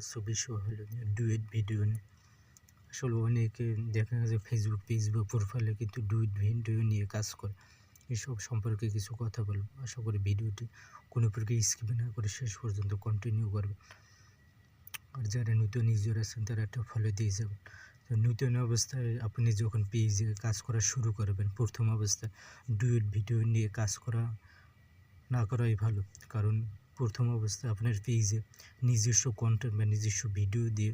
ছবি শো হলো duet video আসলে অনেকে দেখা গেছে ফেসবুক পেজ বা প্রোফাইলে কিন্তু ডুয়েট ভিডিও নিয়ে কাজ করে। এসব সম্পর্কে কিছু কথা বলব। আশা করি ভিডিওটি কোনো প্রকার স্কিপ না করে শেষ পর্যন্ত কন্টিনিউ করবে। আর যারা নতুন ইউজার আছেন, তারা একটা ফলো দিয়ে যাবেন। তো নতুন অবস্থায় আপনি যখন পেজে কাজ করা শুরু করবেন, প্রথম অবস্থায় ডুয়েট ভিডিও নিয়ে কাজ করা না করাই ভালো। কারণ প্রথম অবস্থায় আপনার পেজে নিজস্ব কন্টেন্ট বা নিজস্ব ভিডিও দিয়ে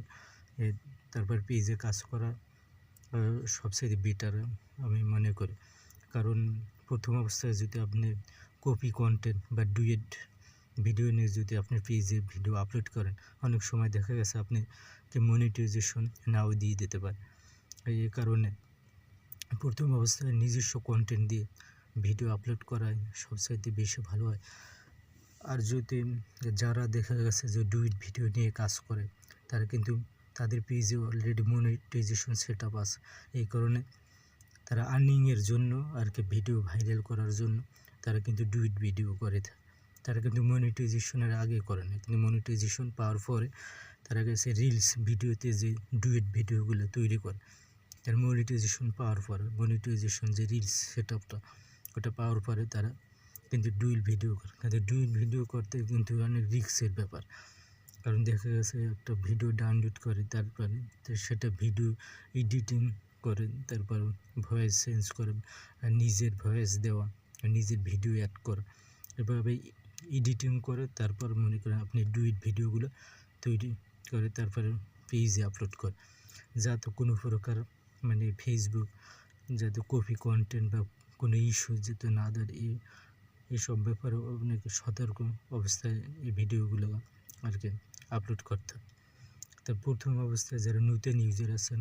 তারপর পেজে কাজ করা সবচেয়ে বেটার আমি মনে করি। কারণ প্রথম অবস্থায় যদি আপনি কপি কন্টেন্ট বা ডুয়েট ভিডিও নিয়ে যদি আপনি পেজে ভিডিও আপলোড করেন, অনেক সময় দেখা গেছে আপনি মনিটাইজেশন নাও দিয়ে দিতে পারে এই কারণে প্রথম অবস্থায় নিজস্ব কন্টেন্ট দিয়ে ভিডিও আপলোড করাই সবচাইতে বেশি ভালো হয়। আর যদি যারা দেখা গেছে যে ডুইট ভিডিও নিয়ে কাজ করে, তারা কিন্তু তাদের পেজে অলরেডি মনিটাইজেশন সেট আপ আছে। এই কারণে তারা আর্নিংয়ের জন্য আর কি ভিডিও ভাইরাল করার জন্য তারা কিন্তু ডুইট ভিডিও করে থাকে তারা কিন্তু মনিটাইজেশনের আগে করে না। কিন্তু মনিটাইজেশন পাওয়ার পরে তারা গেছে রিলস ভিডিওতে যে ডুয়েট ভিডিওগুলো তৈরি করে, তার মনিটাইজেশন পাওয়ার পরে মনিটাইজেশন যে রিলস সেট আপটা ওটা পাওয়ার পরে তারা কিন্তু ডুইল ভিডিও করে। কিন্তু ডুইল ভিডিও করতে কিন্তু অনেক রিস্কের ব্যাপার। কারণ দেখা গেছে একটা ভিডিও ডাউনলোড করে, তারপরে সেটা ভিডিও এডিটিং করে, তারপর ভয়েস চেঞ্জ করে নিজের ভয়েস দেওয়া, নিজের ভিডিও অ্যাড করা। এভাবে এডিটিং করে, তারপর মনে করেন আপনি ডুইট ভিডিওগুলো তৈরি করে, তারপরে পেজে আপলোড করে। যাতে কোনো প্রকার মানে ফেসবুক যাতে কপি কন্টেন্ট বা কোনো ইস্যু যাতে না দাঁড়িয়ে এসব ব্যাপারে আপনাকে সতর্ক অবস্থায় এই ভিডিওগুলো আর কি আপলোড করতে তা প্রথম অবস্থায় যারা নতুন ইউজার আছেন,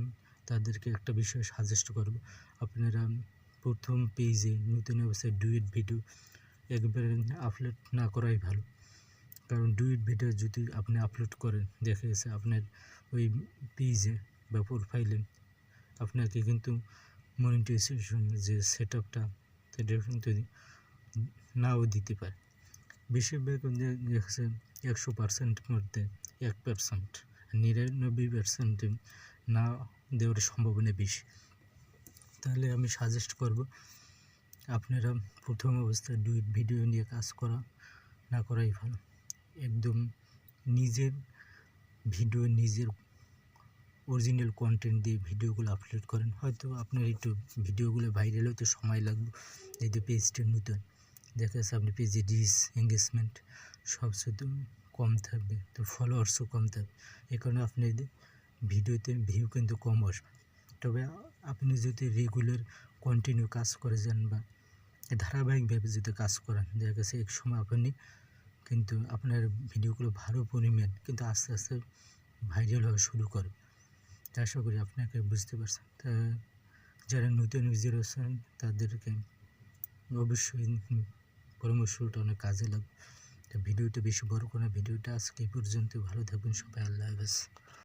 তাদেরকে একটা বিষয় সাজেস্ট করব। আপনারা প্রথম পেজে নতুন অবস্থায় ডুয়েট ভিডিও একবারে আপলোড না করাই ভালো। কারণ ডুয়েট ভিডিও যদি আপনি আপলোড করেন, দেখা গেছে আপনার ওই পেজে বা প্রোফাইলে আপনাকে কিন্তু মনিটাইজেশন যে সেট আপটা সেটা কিন্তু নাও দিতে পারে। বেশিরভাগ দেখছে একশো পার্সেন্টের মধ্যে এক পার্সেন্ট নিরানব্বই পার্সেন্ট না দেওয়ার সম্ভাবনা বেশি। তাহলে আমি সাজেস্ট করব, আপনারা প্রথম অবস্থায় ডুইট ভিডিও নিয়ে কাজ করা, না করাই ভালো। একদম নিজের ভিডিও নিজের অরিজিনাল কন্টেন্ট দিয়ে ভিডিওগুলো আপলোড করেন। হয়তো আপনার একটু ভিডিওগুলো ভাইরাল হতে সময় লাগবে যেহেতু পেজটা নতুন। দেখা যাচ্ছে আপনি রিচ এঙ্গেজমেন্ট সব শুধু কম থাকবে, তো ফলোয়ার্সও কম থাকবে। এই কারণে আপনি ভিডিওতে ভিউ কিন্তু কম আসবে। তবে আপনি যদি রেগুলার কন্টিনিউ কাজ করে যান বা ধারাবাহিকভাবে যদি কাজ করেন দেখা গেছে এক সময় আপনি কিন্তু আপনার ভিডিওগুলো ভালো পরিমাণ কিন্তু আস্তে আস্তে ভাইরাল হওয়া শুরু করবে। তা আশা করি আপনাকে বুঝতে পারছেন। তা যারা নতুন ইউজার আছেন তাদেরকে অবশ্যই পরামর্শটা অনেক কাজে লাগবে। ভিডিওটা বেশি বড় করে ভিডিওটা আজকে পর্যন্ত ভালো থাকবেন সবাই। আল্লাহ হাফেজ।